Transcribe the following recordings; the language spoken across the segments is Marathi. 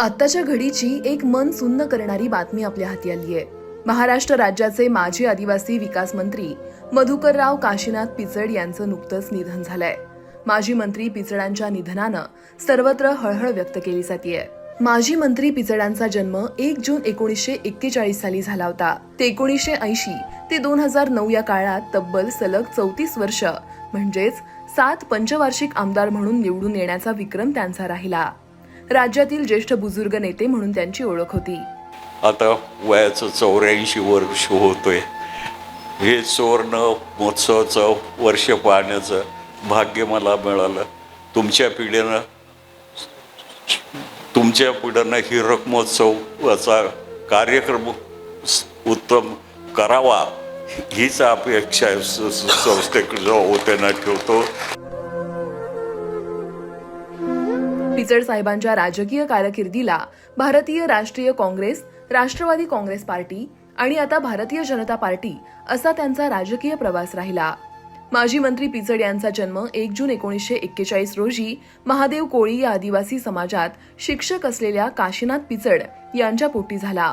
आत्ताच्या घडीची एक मन सुन्न करणारी बातमी आपल्या हाती आली आहे. महाराष्ट्र राज्याचे माजी आदिवासी विकास मंत्री मधुकरराव काशीनाथ पिचड यांचं नुकतंच निधन झालंय. माजी मंत्री पिचडांच्या निधनानं सर्वत्र हळहळ व्यक्त केली जातीये. माजी मंत्री पिचडांचा जन्म एक जून एकोणीसशे एक्केचाळीस साली झाला होता. ते एकोणीसशे ऐंशी ते दोन हजार नऊ या काळात तब्बल सलग चौतीस वर्ष म्हणजेच सात पंचवार्षिक आमदार म्हणून निवडून येण्याचा विक्रम त्यांचा राहिला. राज्यातील ज्येष्ठ बुजुर्ग नेते म्हणून त्यांची ओळख होती. आता वयाचं चौऱ्याऐंशी वर्ष होतोय. हे सुवर्ण महोत्सवाचं वर्ष पाहण्याचं भाग्य मला मिळालं. तुमच्या पिढीनं तुमच्या पिढीनं हिरक महोत्सवाचा कार्यक्रम उत्तम करावा हीच अपेक्षा स- होते ना ठेवतो. पिचड साहेबांच्या राजकीय कारकिर्दीला भारतीय राष्ट्रीय काँग्रेस राष्ट्रवादी काँग्रेस पार्टी आणि आता भारतीय जनता पार्टी असा त्यांचा राजकीय प्रवास राहिला. माजी मंत्री पिचड यांचा जन्म एक जून एकोणीसशे एक्केचाळीस रोजी महादेव कोळी या आदिवासी समाजात शिक्षक असलेल्या काशीनाथ पिचड यांच्या पोटी झाला.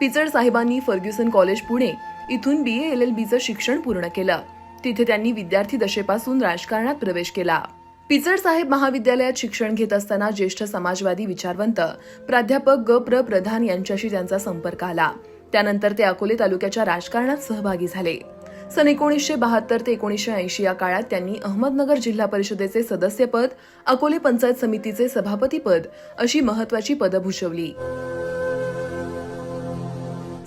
पिचड साहेबांनी फर्ग्युसन कॉलेज पुणे इथून बी एल एल बीचं शिक्षण पूर्ण केलं. तिथे त्यांनी विद्यार्थी दशेपासून राजकारणात प्रवेश केला. पिचड साहेब महाविद्यालयात शिक्षण घेत असताना ज्येष्ठ समाजवादी विचारवंत प्राध्यापक ग. प्र. प्रधान यांच्याशी त्यांचा संपर्क आला. त्यानंतर ते अकोले तालुक्याच्या राजकारणात सहभागी झाले. सन एकोणीसशे बहात्तर ते एकोणीसशे ऐंशी या काळात त्यांनी अहमदनगर जिल्हा परिषदेचे सदस्यपद अकोले पंचायत समितीचे सभापतीपद अशी महत्वाची पदं भूषवली.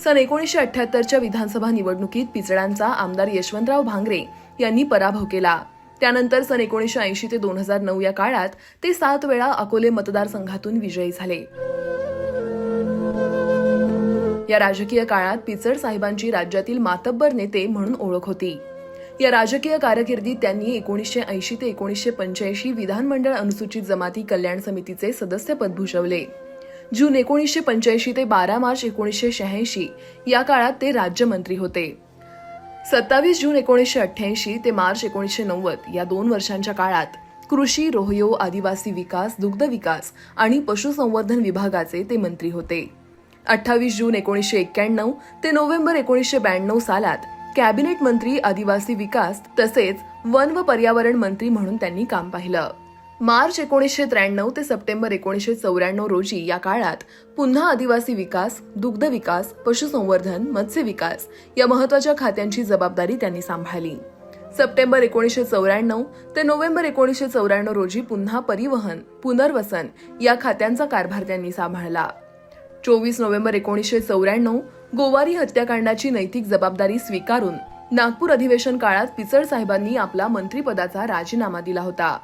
सन एकोणीसशे अठ्याहत्तरच्या विधानसभा निवडणुकीत पिचडांचा आमदार यशवंतराव भांगरे यांनी पराभव केला. त्यानंतर सन एकोणीसशे ऐंशी ते दोन हजार नऊ या काळात ते सात वेळा अकोले मतदारसंघातून विजयी झाले. या राजकीय काळात पिचड साहेबांची राज्यातील मातब्बर नेते म्हणून ओळख होती. या राजकीय कारकिर्दीत त्यांनी एकोणीसशे ऐंशी ते एकोणीसशे पंच्याऐंशी विधानमंडळ अनुसूचित जमाती कल्याण समितीचे सदस्यपद भूषवले. जून एकोणीसशे पंच्याऐंशी ते बारा मार्च एकोणीसशे शहाऐंशी या काळात ते राज्यमंत्री होते. सत्तावीस जून एकोणीसशे अठ्ठ्याऐंशी ते मार्च एकोणीसशे नव्वद या दोन वर्षांच्या काळात कृषी रोहयो आदिवासी विकास दुग्ध विकास आणि पशुसंवर्धन विभागाचे ते मंत्री होते. अठ्ठावीस जून एकोणीसशे एक्क्याण्णव ते नोव्हेंबर एकोणीसशे ब्याण्णव सालात कॅबिनेट मंत्री आदिवासी विकास तसेच वन व पर्यावरण मंत्री म्हणून त्यांनी काम पाहिलं. मार्च एकोणीसशे त्र्याण्णव ते सप्टेंबर एकोणीसशे चौऱ्याण्णव रोजी या काळात पुन्हा आदिवासी विकास दुग्ध विकास पशुसंवर्धन मत्स्य विकास या महत्त्वाच्या खात्यांची जबाबदारी त्यांनी सांभाळली. सप्टेंबर एकोणीसशे चौऱ्याण्णव ते नोव्हेंबर एकोणीसशे चौऱ्याण्णव रोजी पुन्हा परिवहन पुनर्वसन या खात्यांचा कारभार त्यांनी सांभाळला. चोवीस नोव्हेंबर एकोणीसशे चौऱ्याण्णव गोवारी हत्याकांडाची नैतिक जबाबदारी स्वीकारून नागपूर अधिवेशन काळात पिचड साहेबांनी आपला मंत्रिपदाचा राजीनामा दिला होता.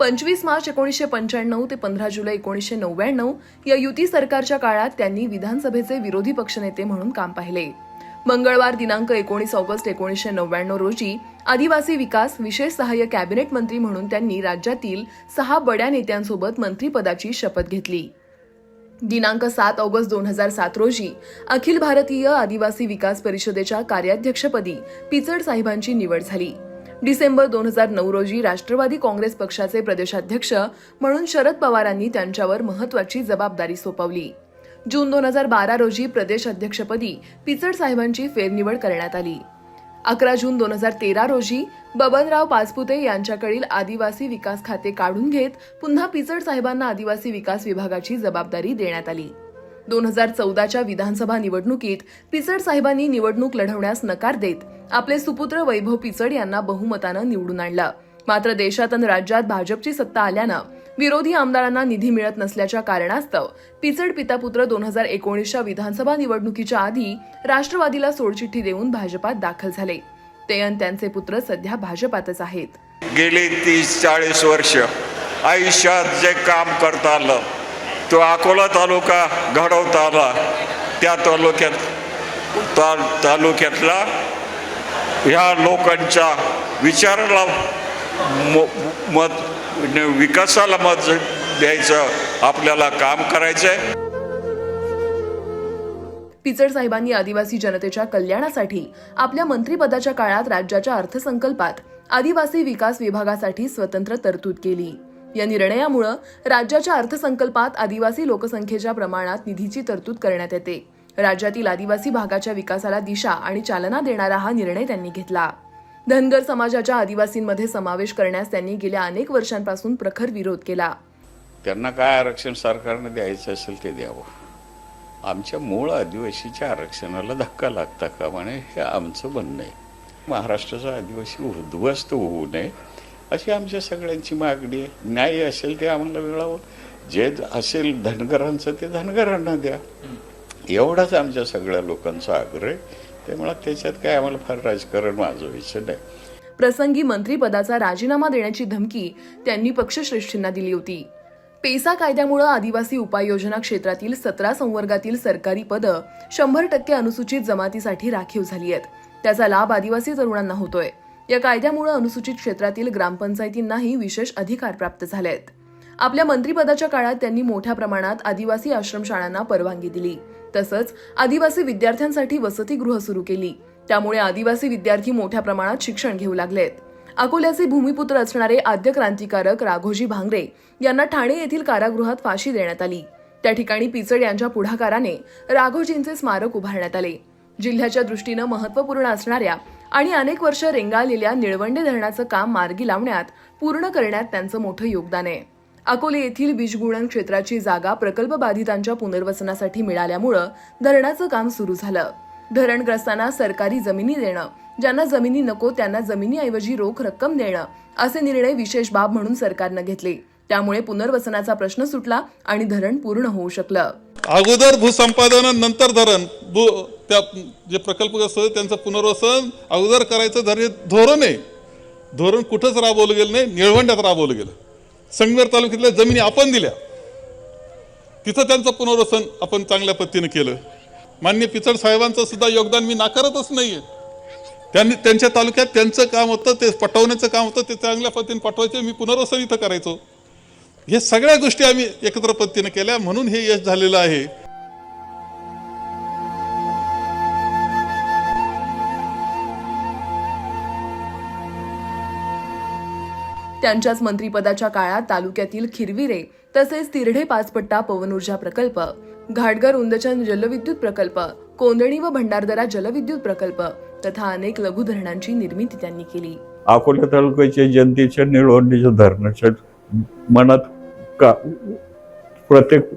पंचवीस मार्च एकोणीसशे पंच्याण्णव ते पंधरा जुलै एकोणीसशे नव्याण्णव या युती सरकारच्या काळात त्यांनी विधानसभेचे विरोधी पक्षनेते म्हणून काम पाहिले. मंगळवार दिनांक एकोणीस ऑगस्ट एकोणीसशे नव्याण्णव रोजी आदिवासी विकास विशेष सहाय्य कॅबिनेट मंत्री म्हणून त्यांनी राज्यातील सहा बड्या नेत्यांसोबत मंत्रीपदाची शपथ घेतली. दिनांक सात ऑगस्ट दोन हजार सात रोजी अखिल भारतीय आदिवासी विकास परिषदेच्या कार्याध्यक्षपदी पिचड साहेबांची निवड झाली. डिसेंबर दोन हजार नऊ रोजी राष्ट्रवादी काँग्रेस पक्षाचे प्रदेशाध्यक्ष म्हणून शरद पवारांनी त्यांच्यावर महत्वाची जबाबदारी सोपवली. जून दोन हजार बारा रोजी प्रदेश अध्यक्षपदी पिचड साहेबांची फेरनिवड करण्यात आली. अकरा जून दोन हजार तेरा रोजी बबनराव पाचपुते यांच्याकडील आदिवासी विकास खाते काढून घेत पुन्हा पिचड साहेबांना आदिवासी विकास विभागाची जबाबदारी देण्यात आली. दोन हजार चौदाच्या विधानसभा निवडणुकीत पिचड साहेबांनी निवडणूक लढवण्यास नकार देत आपले सुपुत्र वैभव पिचड यांना बहुमतानं निवडून आणलं. मात्र देशात आणि राज्यात भाजपची सत्ता आल्यानं विरोधी आमदारांना निधी मिळत नसल्याच्या कारणास्तव पिचड पितापुत्र दोन हजार एकोणीसच्या विधानसभा निवडणुकीच्या आधी राष्ट्रवादीला सोडचिठ्ठी देऊन भाजपात दाखल झाले. ते आणि त्यांचे पुत्र सध्या भाजपातच आहेत. गेले तीस चाळीस वर्ष आयुष्यात जे काम करता आलं तो अकोला तालुका घडवता आला त्या तालुक्यात ता तालुक्यातला ह्या लोकांच्या विचाराला म मत विकासाला मत द्यायचं आपल्याला काम करायचं आहे पिचड साहेबांनी आदिवासी जनतेच्या कल्याणासाठी आपल्या मंत्रिपदाच्या काळात राज्याच्या अर्थसंकल्पात आदिवासी विकास विभागासाठी स्वतंत्र तरतूद केली. या निर्णयामुळं राज्याच्या अर्थसंकल्पात आदिवासी लोकसंख्येच्या प्रमाणात निधीची तरतूद करण्यात येते. राज्यातील आदिवासी भागाच्या विकासाला दिशा आणि चालना देणारा हा निर्णय त्यांनी घेतला. धनगर समाजाच्या आदिवासींमध्ये समावेश करण्यास त्यांनी गेल्या अनेक वर्षांपासून प्रखर विरोध केला. त्यांना काय आरक्षण सरकारने द्यायचं असेल ते द्यावं. आमच्या मूळ आदिवासीच्या आरक्षणाला धक्का लागता का म्हणे हे आमचं म्हणणं आहे. महाराष्ट्राचा आदिवासी उद्ध्वस्त होऊ नये. अशी आमच्या सगळ्यांची मागणी आहे. न्याय असेल ते आम्हाला मिळावं. जे असेल धनगरांचं ते धनगरांना द्या. एवढाच आमच्या सगळ्या लोकांचा आग्रह आहे. त्यामुळे त्याच्यात काय आम्हाला फार राजकारण वाजवायचं नाही. प्रसंगी मंत्रीपदाचा राजीनामा देण्याची धमकी त्यांनी पक्षश्रेष्ठींना दिली होती. पेसा कायद्यामुळे आदिवासी उपाययोजना क्षेत्रातील सतरा संवर्गातील सरकारी पदं शंभर टक्के अनुसूचित जमातीसाठी राखीव झाली आहेत. त्याचा लाभ आदिवासी तरुणांना होतोय. या कायद्यामुळे अनुसूचित क्षेत्रातील ग्रामपंचायतींनाही विशेष अधिकार प्राप्त झाले आहेत आपल्या मंत्रिपदाच्या काळात त्यांनी मोठ्या प्रमाणात आदिवासी आश्रमशाळांना परवानगी दिली. तसंच आदिवासी विद्यार्थ्यांसाठी वसतिगृह सुरू केली. त्यामुळे आदिवासी विद्यार्थी मोठ्या प्रमाणात शिक्षण घेऊ लागलेत. अकोल्याचे भूमिपुत्र असणारे आद्य क्रांतिकारक राघोजी भांगरे यांना ठाणे येथील कारागृहात फाशी देण्यात आली. त्या ठिकाणी पिचड यांच्या पुढाकाराने राघोजींचे स्मारक उभारण्यात आले. जिल्ह्याच्या दृष्टीनं महत्त्वपूर्ण असणाऱ्या आणि अनेक वर्ष रेंगाळलेल्या निळवंडे धरणाचं काम मार्गी लावण्यात पूर्ण करण्यात त्यांचं मोठं योगदान आहे. अकोले येथील बीजगुणन क्षेत्राची जागा प्रकल्प बाधितांच्या पुनर्वसनासाठी मिळाल्यामुळं धरणाचं काम सुरू झालं. धरणग्रस्तांना सरकारी जमिनी देणं ज्यांना जमिनी नको त्यांना जमिनीऐवजी रोख रक्कम देणं असे निर्णय विशेष बाब म्हणून सरकारनं घेतले. त्यामुळे पुनर्वसनाचा प्रश्न सुटला आणि धरण पूर्ण होऊ शकलं. अगोदर भूसंपादन नंतर धरण भू त्या जे प्रकल्प होते त्यांचं पुनर्वसन अगोदर करायचं धर धोरण आहे. धोरण कुठंच राबवलं गेलं नाही निळवंड्यात राबवलं गेलं. संगमेर तालुक्यातल्या जमिनी आपण दिल्या. तिथं त्यांचं पुनर्वसन आपण चांगल्या पद्धतीनं केलं. मान्य पिचड साहेबांचं सुद्धा योगदान मी नाकारतच नाहीये. त्यांनी त्यांच्या तालुक्यात त्यांचं काम होतं ते पटवण्याचं काम होतं ते चांगल्या पद्धतीने पटवायचे मी पुनर्वसन इथं करायचो. हे सगळ्या गोष्टी आम्ही एकत्र पद्धतीने केल्या म्हणून हे यश झालेलं आहे. त्यांच्याच मंत्रिपदाच्या काळात तालुक्यातील खिरविरे तसेच तिरढे पाचपट्टा पवन ऊर्जा प्रकल्प घाटगर उंदचन जलविद्युत प्रकल्प कोंदणी व भंडारदरा जलविद्युत प्रकल्प तथा अनेक लघु धरणांची निर्मिती त्यांनी केली. अकोला तालुक्याच्या जनतेच्या निळवंडीच्या धरणाच्या मनात का प्रत्येक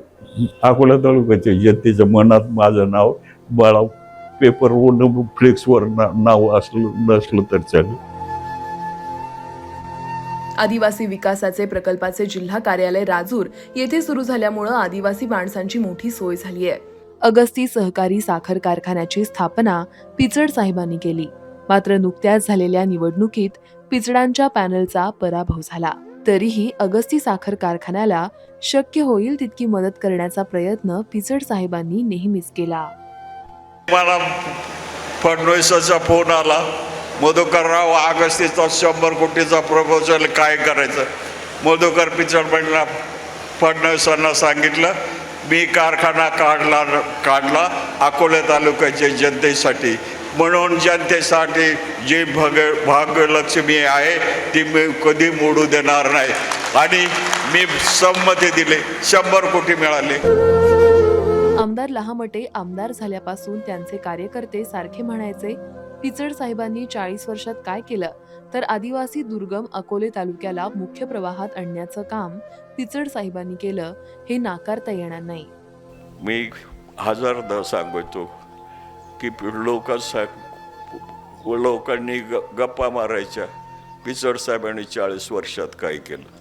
अकोला तालुक्याच्या जनतेच्या मनात माझं नाव बाळा पेपरवर फ्लेक्सवर ना नाव असलं नसलं तर चालेल. आदिवासी विकासाचे प्रकल्पाचे जिल्हा कार्यालय राजूर येथे सुरू झाल्यामुळं आदिवासी माणसांची मोठी सोय झाली आहे. अगस्ती सहकारी साखर कारखान्याची स्थापना पिचड साहेबांनी केली. मात्र नुकत्याच झालेल्या निवडणुकीत पिचडांच्या पॅनलचा पराभव झाला. तरीही अगस्ती साखर कारखान्याला शक्य होईल तितकी मदत करण्याचा प्रयत्न पिचड साहेबांनी नेहमीच केला. मला फडणवीसाचा फोन आला. मधुकरराव आगस्तीचा शंभर कोटीचा प्रपोजल काय करायचं? मधुकर पिचडपणला फडणवीसांना सांगितलं मी कारखाना काढला काढला अकोला तालुक्याच्या जनतेसाठी. म्हणून जनतेसाठी जी भग भाग्यलक्ष्मी आहे ती मी कधी मोडू देणार नाही. आणि मी संमती दिली शंभर कोटी मिळाले. आमदार लहामटे आमदार झाल्यापासून त्यांचे कार्यकर्ते सारखे म्हणायचे पिचड साहेबांनी चाळीस वर्षात काय केलं? तर आदिवासी दुर्गम अकोले तालुक्याला मुख्य प्रवाहात आणण्याचं काम पिचड साहेबांनी केलं हे नाकारता येणार नाही. मी हजारदा सांगतो की लोक लोकांनी गप्पा मारायच्या. पिचड साहेबांनी चाळीस वर्षात काय केलं?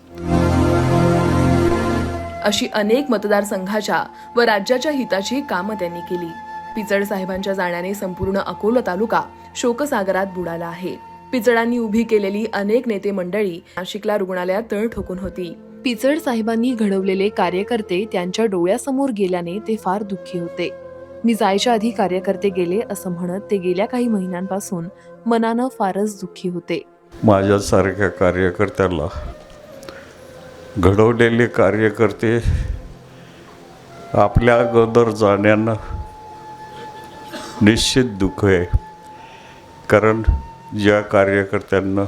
अशी अनेक मतदारसंघाच्या व राज्याच्या हिताची कामं त्यांनी केली. पिचड साहेबांच्या जाण्याने संपूर्ण अकोला तालुका शोकसागरात बुडाला आहे. पिचडांनी उभी केलेली अनेक नेते मंडळी नाशिकला रुग्णालयात तळ ठोकून होती. पिचड साहेबांनी घडवलेले कार्यकर्ते त्यांच्या डोळ्यासमोर गेल्याने ते फार दुःखी होते. मी जायच्या आधी कार्यकर्ते गेले असं म्हणत ते गेल्या काही महिन्यांपासून मनानं फारच दुःखी होते. माझ्यासारख्या कार्यकर्त्याला घडवलेले कार्यकर्ते आपल्या अगोदर जाण्यानं निश्चित दुःख आहे. कारण ज्या कार्यकर्त्यांना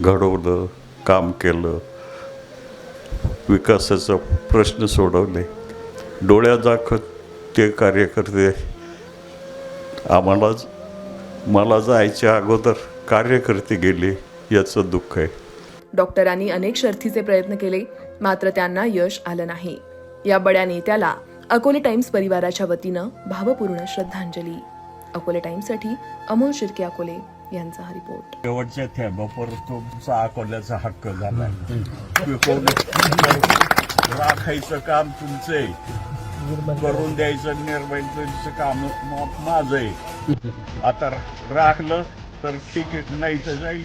घडवलं काम केलं विकासाचा प्रश्न सोडवले डोळ्या दाखवत ते कार्यकर्ते आम्हाला मला जायच्या अगोदर कार्यकर्ते गेले याचं दुःख आहे. डॉक्टरांनी अनेक शर्थीचे प्रयत्न केले मात्र त्यांना यश आलं नाही. या बड्या नेत्याला अकोले टाइम्स परिवाराच्या वतीनं भावपूर्ण श्रद्धांजली. अकोले टाइम्ससाठी अमोल शिर्के अकोले यांचा हा रिपोर्ट. शेवटच्या थेंबापर्यंत तुमचा अकोल्याचा हक्क झाला. राखायचं काम तुमचं. आहे करून द्यायचं निर्माणाचं काम माझं आहे. आता राखलं तर तिकीट नाही तर जाईल.